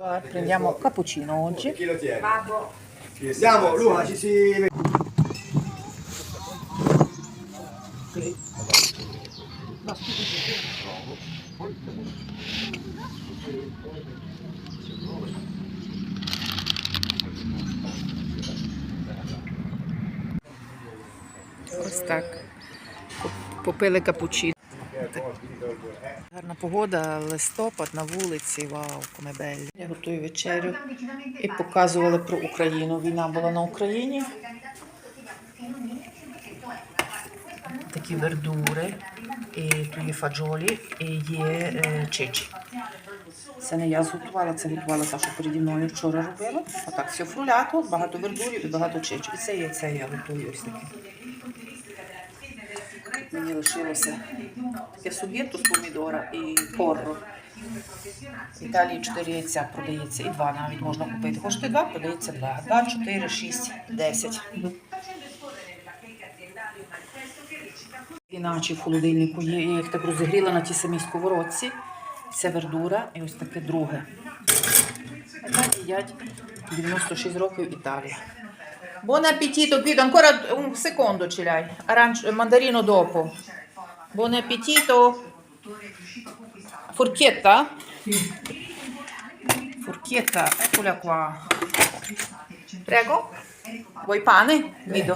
Prendiamo cappuccino oggi. Chi lo tiene? Andiamo, Luca, ci si vede. Ось так. Попили капучино. Гарна погода, листопад на вулиці. Вау, комебель. Я готую вечерю і показували про Україну. Війна була на Україні. Такі вердури, і тут є фаджолі, і є е, чечі. Це не я зготувала, це готувала та, що переді мною вчора робила. Отак все фрулято, багато вердурів і багато чечі. І це є це я готую ось таке. Мені лишилося таке суб'єкту з помідора і порро. В Італії 4 яйця продається, і 2 навіть можна купити. Коштує 2, продається 2. 2, 4, 6, 10. Іначе в холодильнику є, я їх так розігріла на тій самій сковородці. Це вердура і ось таке друге. Так їдять 96 років Італія. Buon appetito, Guido. Ancora un secondo ce l'hai. Arancio, mandarino dopo. Buon appetito. Forchetta? Forchetta, eccola qua. Prego. Vuoi pane? Guido.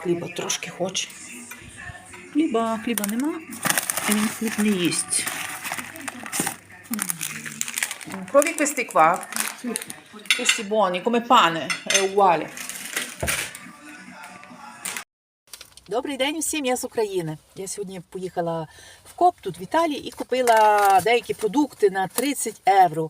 Хліба трошки хоче. Хліба, хліба нема. І він хліб не їсть. Provi questi qua. Questi buoni, come pane, è uguale. Добрий день всім, я з України. Я сьогодні поїхала в КОП тут в Італії і купила деякі продукти на 30 євро.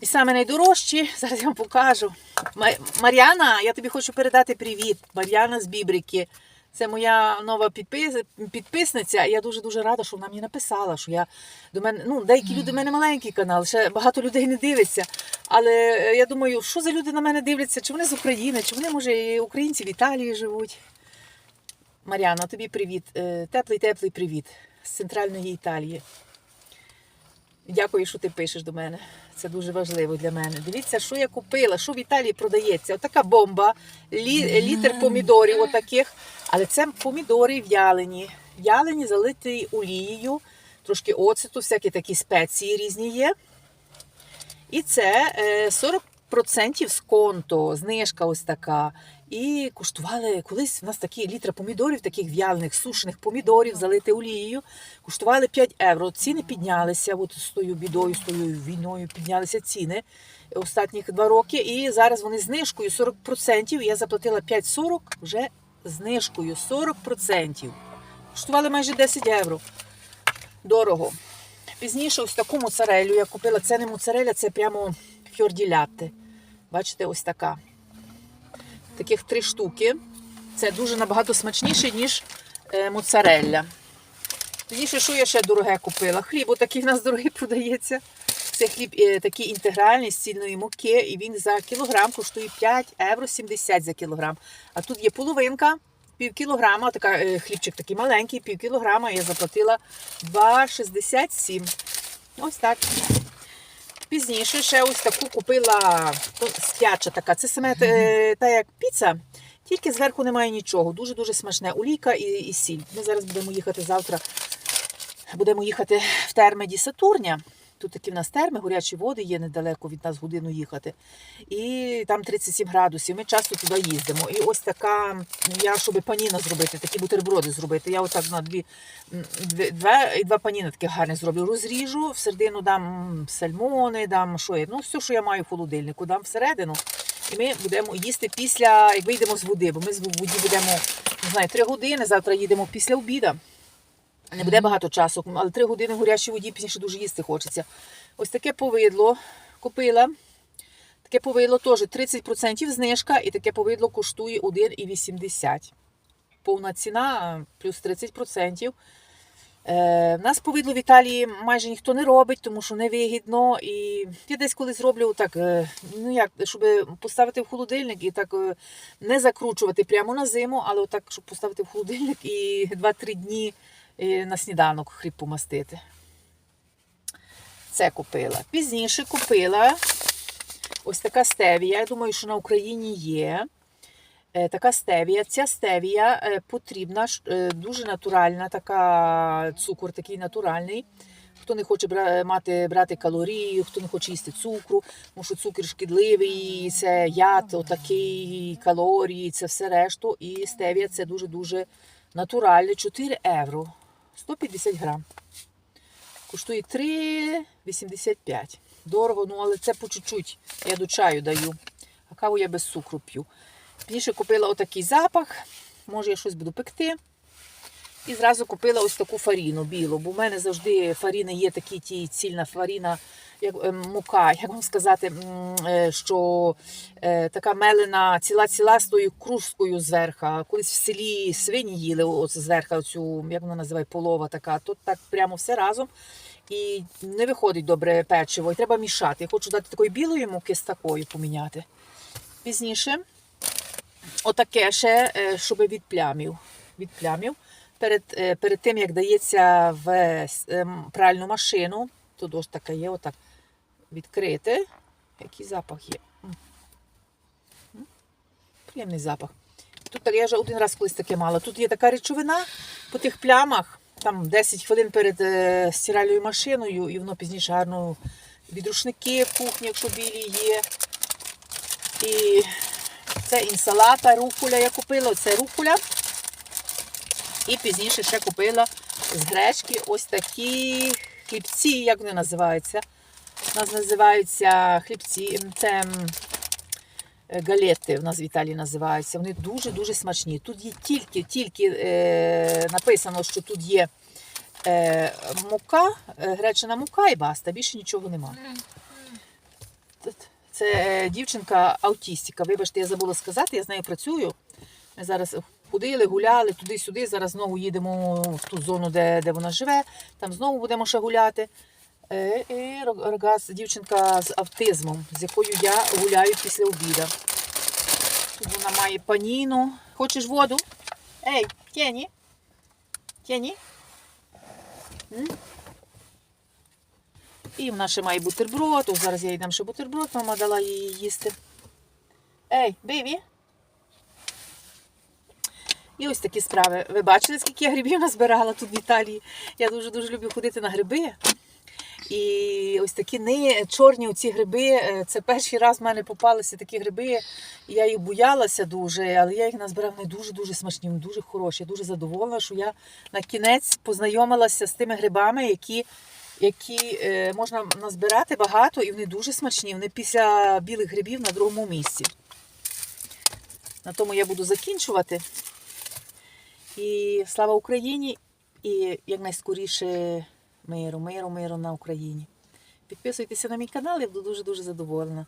І саме найдорожчі, зараз я вам покажу. Мар'яна, я тобі хочу передати привіт. Мар'яна з Бібрики. Це моя нова підпис... підписниця. Я дуже-дуже рада, що вона мені написала, що я до мене. Ну, деякі люди в мене маленький канал, ще багато людей не дивиться. Але е, я думаю, що за люди на мене дивляться? Чи вони з України, чи вони, може, і українці в Італії живуть. Мар'яна, тобі привіт. Е, Теплий, теплий привіт з центральної Італії. Дякую, що ти пишеш до мене. Це дуже важливо для мене. Дивіться, що я купила, що в Італії продається. Отака бомба, лі, літр помідорів, отаких. Але це помідори в'ялені. В'ялені, залиті олією, трошки оцету, всякі такі спеції різні є. І це е, 40% з конто, знижка ось така. І коштували колись у нас такі літри помідорів, таких в'ялених, сушених помідорів, залити олією. Коштували 5 євро. Ціни піднялися. От з тою бідою, з тою війною піднялися ціни останні два роки. І зараз вони знижкою 40%. Я заплатила 5,40 вже знижкою 40%. Коштували майже 10 євро. Дорого. Пізніше ось таку моцарелю я купила. Це не моцареля, це прямо фьорділятте. Бачите, ось така. Таких три штуки. Це дуже набагато смачніше, ніж е, моцарелля. Пізніше, що я ще дороге купила? Хліб, отакий в нас дорогий продається. Це хліб е, такий інтегральний з цільної муки, і він за кілограм коштує 5 євро 70 за кілограм. А тут є половинка, пів кілограма, така, е, хлібчик такий маленький, пів кілограма. Я заплатила 2,67. Ось так. Пізніше ще ось таку купила ну, спяча така. Це саме е, та як піца, тільки зверху немає нічого. Дуже-дуже смачне. Олійка і, і сіль. Ми зараз будемо їхати завтра. Будемо їхати в термеді Сатурня. Тут такі в нас терми, горячі води є недалеко від нас годину їхати. І там 37 градусів. Ми часто туди їздимо. І ось така, я щоб паніна зробити, такі бутерброди зробити. Я отак на дві, два, і два паніни таких гарних зроблю. Розріжу, всередину дам сальмони, дам що я, ну все, що я маю в холодильнику, дам всередину. І ми будемо їсти після, як вийдемо з води, бо ми з воді будемо, не знаю, три години. Завтра їдемо після обіда. Не буде багато часу, але три години в горячій воді пізніше дуже їсти хочеться. Ось таке повидло купила. Таке повидло теж 30% знижка, і таке повидло коштує 1,80. Повна ціна плюс 30%. Е, нас повидло в Італії майже ніхто не робить, тому що невигідно. І я десь колись зроблю так, е, ну як, щоб поставити в холодильник і так е, не закручувати прямо на зиму, але отак, щоб поставити в холодильник і 2-3 дні е, на сніданок хліб помастити. це купила. Пізніше купила ось така стевія. Я думаю, що на Україні є. Е, Така стевія. Ця стевія е, потрібна, е, дуже натуральна, така цукор такий натуральний. Хто не хоче мати, брати калорії, хто не хоче їсти цукру, тому що цукор шкідливий, це яд, отакий, калорії, це все решту. І стевія це дуже-дуже натуральне. 4 євро, 150 грам. Коштує 3,85. Дорого, ну але це по чуть-чуть. Я до чаю даю. А каву я без цукру п'ю. Пізніше купила отакий запах. Може, я щось буду пекти. І зразу купила ось таку фаріну білу, бо в мене завжди фаріни є такі ті цільна фаріна, як е, мука, як вам сказати, е, що е, така мелена ціла-ціла з тою кружкою зверха. Колись в селі свині їли от зверха, оцю, як вона називає, полова така. Тут так прямо все разом. І не виходить добре печиво, і треба мішати. Я хочу дати такої білої муки з такою поміняти. Пізніше отаке ще, щоб від плямів. Від плямів. Перед, перед тим, як дається в ем, пральну машину, тут ось така є, отак відкрити. Який запах є. Приємний запах. Тут я вже один раз колись таке мала. Тут є така речовина по тих плямах, там 10 хвилин перед е, стиральною машиною, і воно пізніше гарно від рушники в кухні, якщо білі є. І це інсалата, рукуля я купила, це рукуля. І пізніше ще купила з гречки ось такі хлібці, як вони називаються. У нас називаються хлібці, це е, галети, у нас в Італії називаються. Вони дуже-дуже смачні. Тут є тільки, тільки е, написано, що тут є е, мука, е, гречана мука і баста, більше нічого немає. Це е, дівчинка аутістика. Вибачте, я забула сказати, я з нею працюю. Ми зараз ходили, гуляли туди-сюди. Зараз знову їдемо в ту зону, де, де вона живе. Там знову будемо ще гуляти. Е, І Рогаз, дівчинка з автизмом, з якою я гуляю після обіду. Тут вона має паніну. Хочеш воду? Ей, Тєні? М? І вона ще має бутерброд. О, зараз я їй дам ще бутерброд, мама дала їй їсти. Ей, бейбі. І ось такі справи. Ви бачили, скільки я грибів назбирала тут в Італії. Я дуже-дуже люблю ходити на гриби. І ось такі не чорні оці гриби. е, Це перший раз в мене попалися такі гриби. Я їх боялася дуже, але я їх назбирала вони дуже-дуже смачні, дуже хороші. Я дуже задоволена, що я на кінець познайомилася з тими грибами, які, які е, можна назбирати багато, і вони дуже смачні. Вони після білих грибів на другому місці. На тому я буду закінчувати. І слава Україні! І якнайскоріше миру, миру, миру на Україні. Підписуйтеся на мій канал, я буду дуже-дуже задоволена.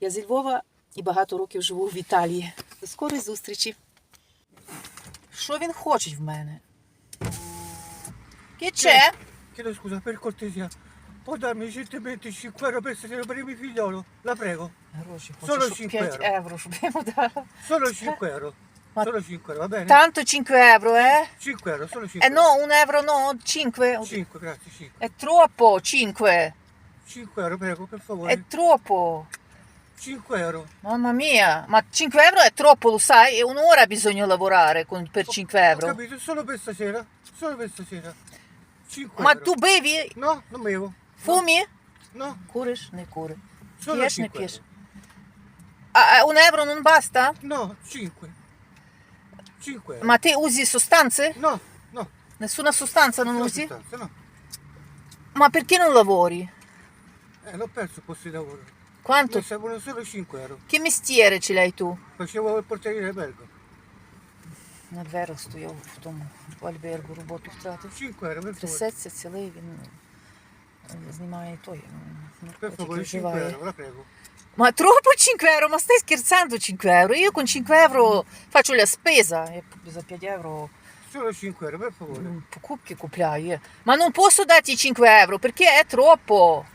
Я зі Львова і багато років живу в Італії. До скорої зустрічі. Що він хоче в мене? Кіче? Chiedo scusa, per cortesia, può darmi 125 euro per celebrare mio figliolo? La prego. Гроші Solo хоче, щоб 5 5 євро, щоб я йому дала. Solo 5 euro. Ma solo 5 euro, va bene? Tanto 5 euro, eh? 5 euro, solo 5 Eh no, 1 euro no, 5. 5, grazie, 5. È troppo, 5. 5 euro, prego, per favore. È troppo. 5 euro. Mamma mia, ma 5 euro è troppo, lo sai? E un'ora bisogna lavorare con, per 5 euro. Ho capito, solo per stasera. Solo per stasera. 5 ma euro. tu bevi? No, non bevo. Fumi? No. Cures? Ne cure. Solo Pies, ne. Ah, eh, un euro non basta? No, 5. 5 euro. Ma te usi sostanze? No, no. Nessuna sostanza non no usi? sostanza, no. Ma perché non lavori? Eh, l'ho perso il posto di lavoro. Quanto? Mi servono solo 5 euro. Che mestiere ce l'hai tu? Facevo il portiere belga. Не вверх стояв в тому в альбергу роботу втратив. 5 euro, per favore. Трясеться цілий, він е, знімає той м, Per наркотики favore, 5 вживає. euro, la prego. Ma troppo 5 euro, ma stai scherzando 5 euro? Io con 5 euro faccio la spesa e за 5 euro Solo 5 euro, per favore. mm, покупки купляю. eh. Ma non posso darti 5 euro perché è troppo.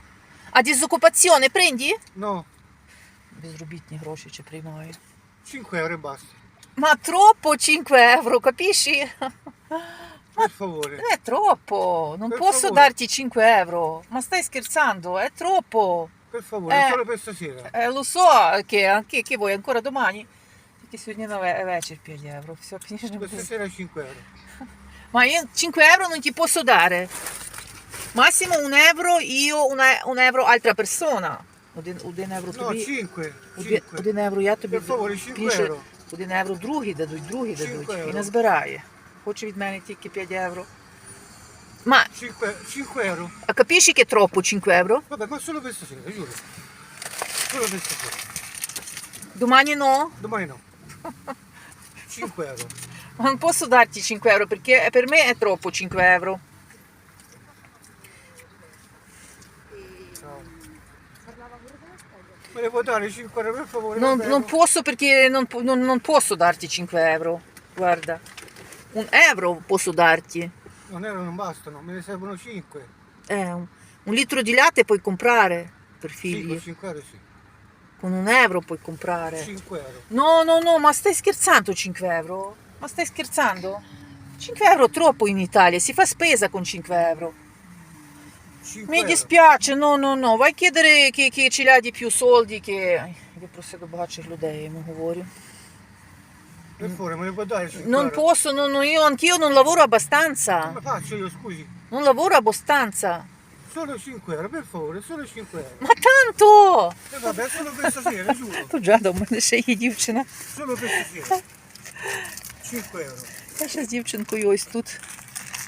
A disoccupazione prendi? No, Безробітні гроші чи приймаю. 5 euro e basta. Ma troppo 5 euro, capisci? Per favore. È troppo, non Per posso favore. darti 5 euro. Ma stai scherzando? È troppo. Per favore, Eh. solo per stasera. Eh, lo so che anche che vuoi ancora домani. Тільки сьогодні на ве- вечір 5 євро. Все, Per stasera 5 euro. Ma io 5 euro non ti posso dare. Massimo un euro io, una- un euro altra persona. Один, один євро No, тобі. 5. Один, 5. один я тобі. Per favore, 5 більше- euro. Один євро другі дадуть, Cinque дадуть. І euro. не збирає. Хоче від мене тільки 5 євро. Ma 5, 5 euro. capisci che è troppo 5 euro? Vabbè, ma solo per stasera, giuro. Solo per stasera. Domani no? Domani no. 5 euro. Ma non posso darti 5 euro perché per me è troppo 5 euro. Me ne può dare 5 euro per favore? Non, non posso perché non, non- non posso darti 5 euro. Guarda, un euro posso darti Non euro non bastano, me ne servono 5. Eh, un, un litro di latte puoi comprare per Sì, figli. con 5 euro sì. Con un euro puoi comprare. 5 euro. No, no, no, ma stai scherzando 5 euro? Ma stai scherzando? 5 euro troppo in Italia, si fa spesa con 5 euro. 5 Mi euro. dispiace, no, no, no. Vai chiedere chi, chi ce l'ha di più soldi che. Ай, Я просто до багатших людей йому говорю. Per favore, me ne può dare 5 Non posso, no, no, io anch'io non lavoro abbastanza. Come faccio io, scusi? Non lavoro abbastanza. Solo 5 euro, per favore, solo 5 euro. Ma tanto! E vabbè, solo per stasera, giuro. Тут жада, в мене ще є дівчина. Solo per stasera. 5 euro. Я ще з дівчинкою ось тут.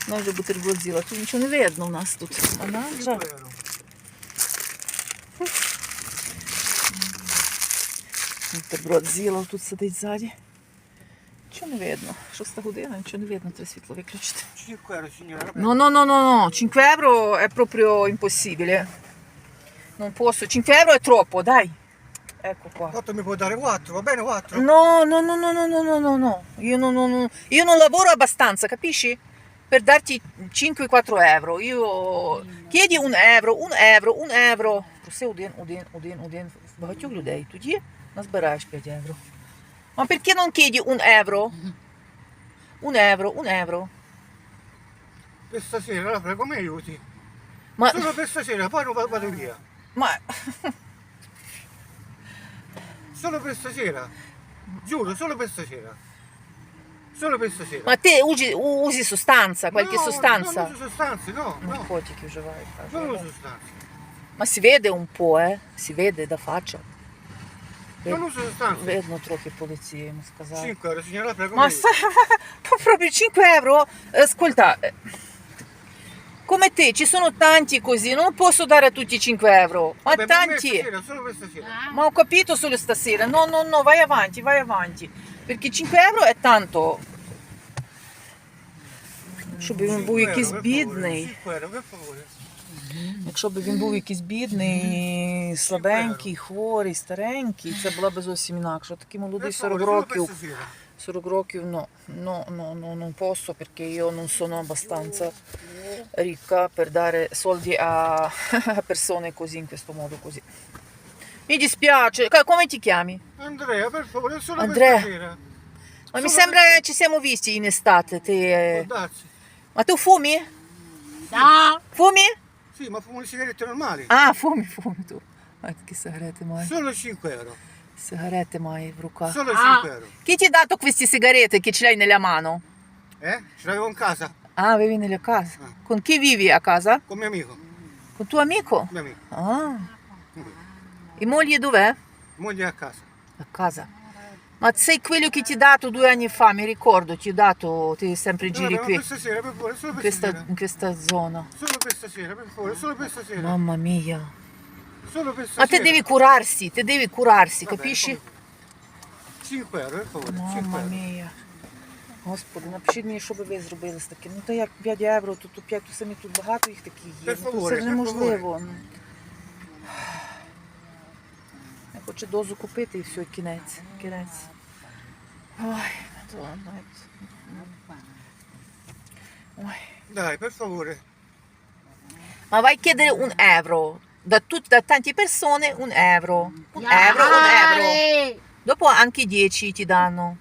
Вона вже бутерброд з'їла. Тут нічого не видно у нас тут. Вона 5 вже. euro. Бутерброд з'їла, тут сидить ззаді. Не видно. Шоста година, нічого не видно, треба світло виключити. 5 euro, signora. No, no, no, no, no, 5 euro è proprio impossibile. Non posso, 5 euro è troppo, dai. Ecco qua. Quanto mi può dare? 4, va bene 4? No, no, no, no, no, no, no, no, no. Io non, non- non- io non lavoro abbastanza, capisci? Per darti 5-4 euro. Io chiedi un euro, un euro, un euro. Проси один, один, один, один. Багатьох людей. Тоді назбираєш 5 євро. Ma perché non chiedi un euro? Un euro, un euro. Per stasera, la prego, mi aiuti. Ma, Solo per stasera, poi non va- vado via. ma Solo per stasera. Giuro, solo per stasera. Solo per stasera. Ma te usi, usi sostanza, qualche No, sostanza? Non uso sostanze, no, no. Narcotici usavi. Non uso sostanze. Ma si vede un po', eh? Si vede da faccia. Non uso sostanze. Vedono трохи поліції, йому сказали. 5 euro, signora, la prego. Ma mi aiuti. sa, proprio 5 euro? Eh, Ascolta, eh, come te ci sono tanti così, non posso dare a tutti 5 euro. Ma Vabbè, ma a me tanti. stasera, solo per stasera. Ma ho capito solo stasera. No, no, no, vai avanti, vai avanti. Perché 5 euro è tanto. Щоб він 5 був euro, якийсь per favore, бідний. 5 euro, per favore. Якщо б він був якийсь бідний, слабенький, хворий, старенький, це була б зовсім інакше. Такий молодий 40 favore, років. 40 rocchi no, no, no, no, non posso perché io non sono abbastanza ricca per dare soldi a, a persone così in questo modo così. Mi dispiace, come ti chiami? Andrea, per favore, solo Andrea. per. Ma mi sembra che ci siamo visti in estate. te, eh. Ma tu fumi? No, Fumi? Sì, ma fumo le sigarette normali. А, фумі, фумі тут. А такі сигарети має. Solo 5 euro. Сигарети має в руках. Solo ah. 5 euro. Кіті дато квісті сигарети, ки члей не лямано. Eh? Ce l'avevo in casa, А, ви він ля каза. Кон кі віві а каза? con mio amico. Кон ту аміко? Mio amico. А. І моль є дове? Moglie a casa. А каза. Ma sei quello che ti ha dato due anni fa, mi ricordo, ti ho dato, ti sempre giri ma qui, per stasera, per favore, solo per questa, stasera. in questa zona. Solo per stasera, per favore, solo per stasera. Mamma mia. Solo per Ma stasera. te devi curarsi, te devi curarsi, Vabbè, capisci? come- 5 euro, per favore. 5 Mamma euro. mia. Господи, напишіть мені, що би ви зробили з таким. Ну то як 5 євро, то, то 5, то самі тут багато їх таких є. Ну, це ж неможливо. Ну. Я хочу дозу купити і все, кінець. Кінець. Ой, то навіть. Ой. Dai, per favore. Ma vai a chiedere un euro. Da, tutti, da tante persone un euro. Un euro, un euro. Yare. Dopo anche 10 ti danno.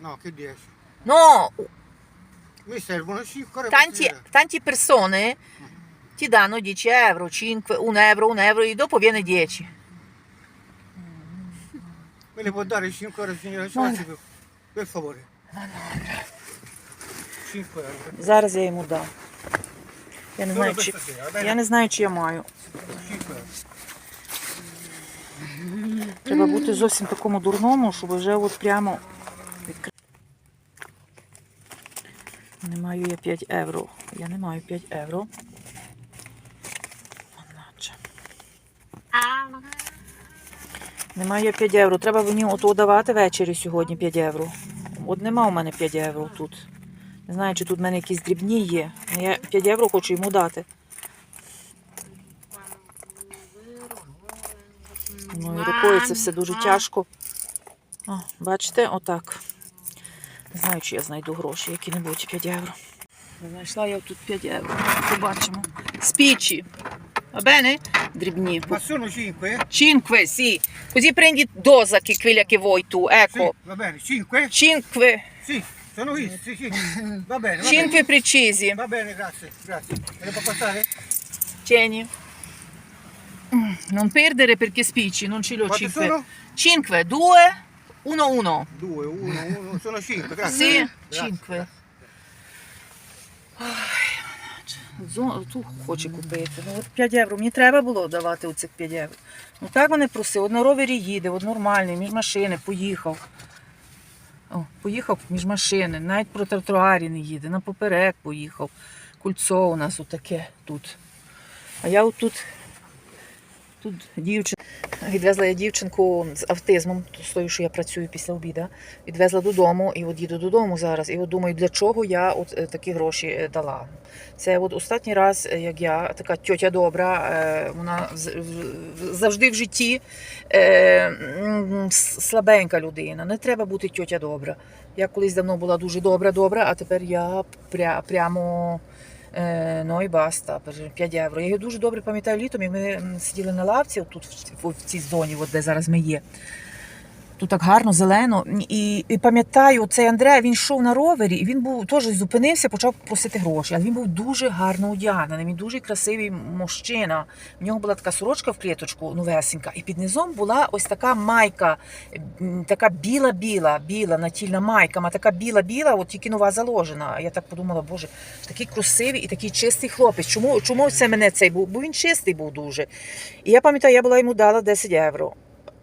No, che 10. No, Mi servono 5 Tanti, tanti persone ti danno 10 euro, 5, 1 euro, 1 euro e dopo viene 10. Me ne può dare 5 euro signora Ciazzi per, per favore? 5 euro. Зараз я йому дам. Я не знаю, чи, questa sera, va bene? я не знаю, чи я маю. 5 euro. Треба бути зовсім такому дурному, щоб вже от прямо відкрити. Не маю я 5 євро. Я не маю 5 євро. Не маю я 5 євро. Треба мені ото давати ввечері сьогодні 5 євро. От нема у мене 5 євро тут. Не знаю, чи тут в мене якісь дрібні є. Ну, Я 5 євро хочу йому дати. Ну і рукою це все дуже тяжко. О, бачите, отак. Не знаю, чи я знайду гроші, які-небудь 5 євро. Знайшла я тут 5 євро. Побачимо. Спічі. va bene? Dribni. Ma sono 5? 5, sì. Così prendi dosa che quella che vuoi tu, ecco. Sì, va bene, 5? 5. Sì, sono qui, sì, sì. Va bene. 5 precisi. Va bene, grazie, grazie. Me le può passare? Tieni. Non perdere perché spicci, non ce l'ho 5. 5, 2, 1, 1. 2, 1, 1, sono 5, grazie. Sì, 5. Ту хоче купити. Ну, от 5 євро. Мені треба було давати оцих 5 євро. Ну так вони просили. От на ровері їде, от нормальний, між машини, поїхав. О, поїхав між машини, навіть про тротуарі не їде, на поперек поїхав. Кульцо у нас отаке тут. А я отут, тут дівчина. Відвезла я дівчинку з автизмом, з тою, що я працюю після обіду. Відвезла додому і от їду додому зараз. І от думаю, для чого я от е, такі гроші е, дала. Це от останній раз, е, як я, така тьотя добра, вона завжди в житті слабенька людина. Не треба бути тьотя добра. Я колись давно була дуже добра, добра, а тепер я пря, прямо. Е, Ну і баста, 5 євро. Я його дуже добре пам'ятаю літом, як ми сиділи на лавці, тут в, цій зоні, от де зараз ми є. Тут так гарно, зелено. І, і пам'ятаю, цей Андреа, він йшов на ровері, і він був теж зупинився, почав просити гроші. Але він був дуже гарно одягнений, він дуже красивий мужчина. В нього була така сорочка в клеточку, новесенька, і під низом була ось така майка, така біла-біла, біла натільна майка, ма така біла-біла, от тільки нова заложена. Я так подумала, боже, такий красивий і такий чистий хлопець. Чому, чому це мене цей був? Бо він чистий був дуже. І я пам'ятаю, я була йому дала 10 євро.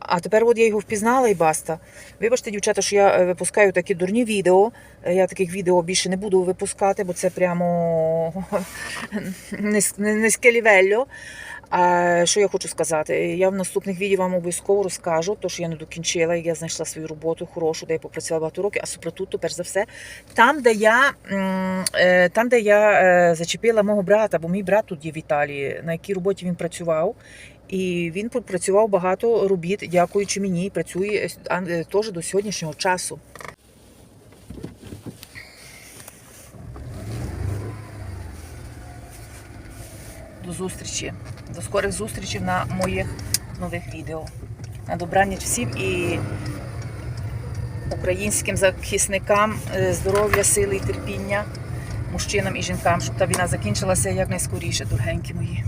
А тепер от я його впізнала і баста. Вибачте, дівчата, що я е, випускаю такі дурні відео. Е, Я таких відео більше не буду випускати, бо це прямо низь- низьке лівельо. А що я хочу сказати? Я в наступних відео вам обов'язково розкажу, то що я не докінчила, я знайшла свою роботу хорошу, де я попрацювала багато років, а супратуту, перш за все, там, де я, е, там, де я е, зачепила мого брата, бо мій брат тут є в Італії, на якій роботі він працював. І він пропрацював багато робіт, дякуючи мені, працює е, теж до сьогоднішнього часу. До зустрічі, до скорих зустрічей на моїх нових відео. На добраніч всім і українським захисникам е, здоров'я, сили і терпіння, мужчинам і жінкам, щоб та війна закінчилася якнайскоріше, дорогенькі мої.